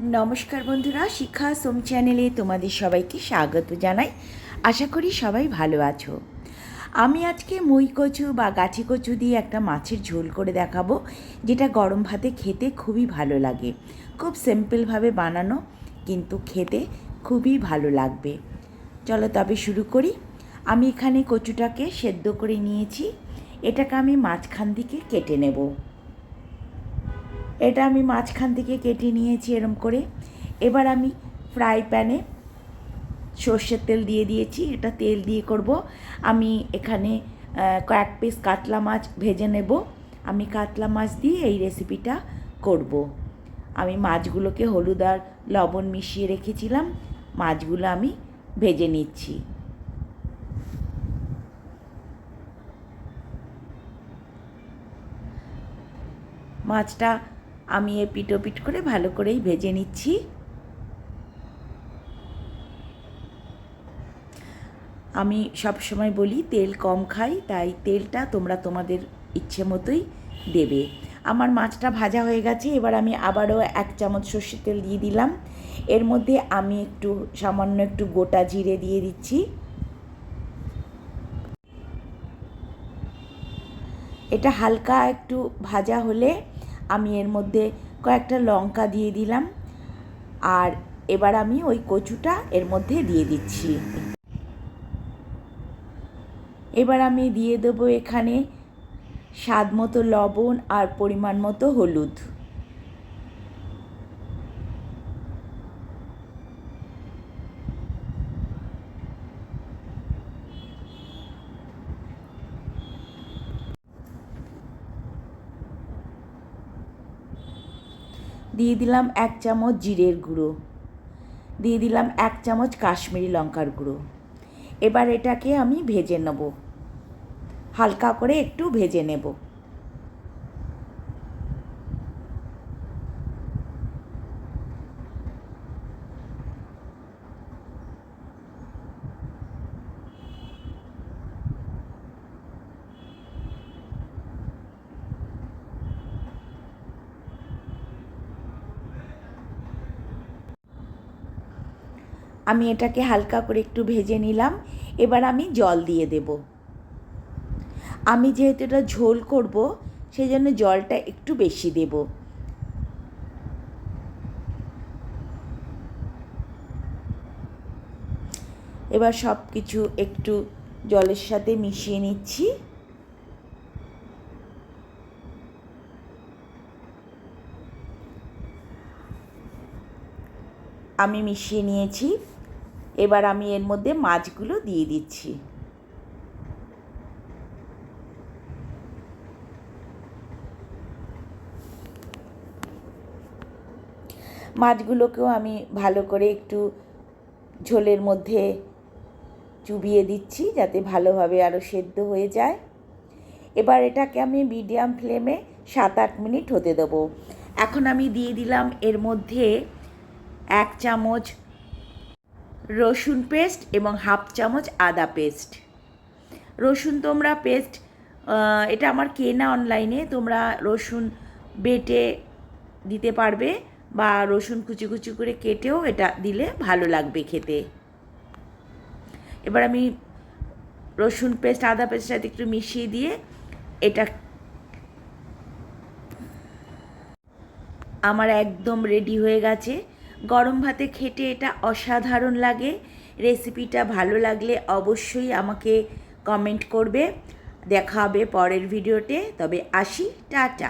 নমস্কার বন্ধুরা শিক্ষা সোম চ্যানেলে তোমাদের সবাইকে স্বাগত জানাই। আশা করি সবাই ভালো আছো। আমি আজকে মই কচু বা গাঠি কচু দিয়ে একটা মাছের ঝোল করে দেখাবো, যেটা গরম ভাতে খেতে খুবই ভালো লাগে। খুব সিম্পলভাবে বানানো, কিন্তু খেতে খুবই ভালো লাগবে। চলো তবে শুরু করি। আমি এখানে কচুটাকে সেদ্ধ করে নিয়েছি। এটাকে আমি মাঝখান থেকে কেটে নেব। এটা আমি মাঝখান থেকে কেটে নিয়েছি এরম করে। এবার আমি ফ্রাই প্যানে সর্ষের তেল দিয়ে দিয়েছি, এটা তেল দিয়ে করব। আমি এখানে কয়েক পিস কাতলা মাছ ভেজে নেব। আমি কাতলা মাছ দিয়ে এই রেসিপিটা করব। আমি মাছগুলোকে হলুদ আর লবণ মিশিয়ে রেখেছিলাম, মাছগুলো আমি ভেজে নিচ্ছি। মাছটা আমি এ পিটোপিট করে ভালো করেই ভেজে নিচ্ছি। আমি সব সময় বলি, তেল কম খাই, তাই তেলটা তোমরা তোমাদের ইচ্ছে মতোই দেবে। আমার মাছটা ভাজা হয়ে গেছে, এবার আমি আবারও এক চামচ সর্ষের তেল দিয়ে দিলাম। এর মধ্যে আমি একটু, সামান্য একটু গোটা জিরে দিয়ে দিচ্ছি। এটা হালকা একটু ভাজা হলে আমি এর মধ্যে কয়েকটা লঙ্কা দিয়ে দিলাম। আর এবার আমি ওই কচুটা এর মধ্যে দিয়ে দিচ্ছি। এবার আমি দিয়ে দেবো এখানে স্বাদ মতো লবণ আর পরিমাণ মতো হলুদ। দিয়ে দিলাম এক চামচ জিরের গুঁড়ো। দিয়ে দিলাম এক চামচ কাশ্মীরি লঙ্কার গুঁড়ো। এবার এটাকে আমি ভেজে নেব। হালকা করে একটু ভেজে নেব। আমি এটাকে হালকা করে একটু ভেজে নিলাম। এবার আমি জল দিয়ে দেব। আমি যেহেতু এটা ঝোল করব সেই জন্য জলটা একটু বেশি দেব। এবার সব কিছু একটু জলের সাথে মিশিয়ে নিচ্ছি। আমি মিশিয়ে নিয়েছি। এবার আমি এর মধ্যে মাছগুলো দিয়ে দিচ্ছি। মাছগুলোকেও আমি ভালো করে একটু ঝোলের মধ্যে চুবিয়ে দিচ্ছি যাতে ভালোভাবে আরও সেদ্ধ হয়ে যায়। এবার এটাকে আমি মিডিয়াম ফ্লেমে সাত আট মিনিট হতে দেবো। এখন আমি দিয়ে দিলাম এর মধ্যে এক চামচ রসুন পেস্ট এবং হাফ চামচ আদা পেস্ট। রসুন তোমরা পেস্ট এটা আমার কেনা অনলাইনে, তোমরা রসুন বেটে দিতে পারবে বা রসুন কুচি কুচি করে কেটেও এটা দিলে ভালো লাগবে খেতে। এবার আমি রসুন পেস্ট, আদা পেস্ট সাথে একটু মিশিয়ে দিয়ে এটা আমার একদম রেডি হয়ে গেছে। গরম ভাতে খেটে এটা অসাধারণ লাগে। রেসিপিটা ভালো লাগলে অবশ্যই আমাকে কমেন্ট করবে। দেখা হবে পরের ভিডিওতে তবে আসি, টাটা।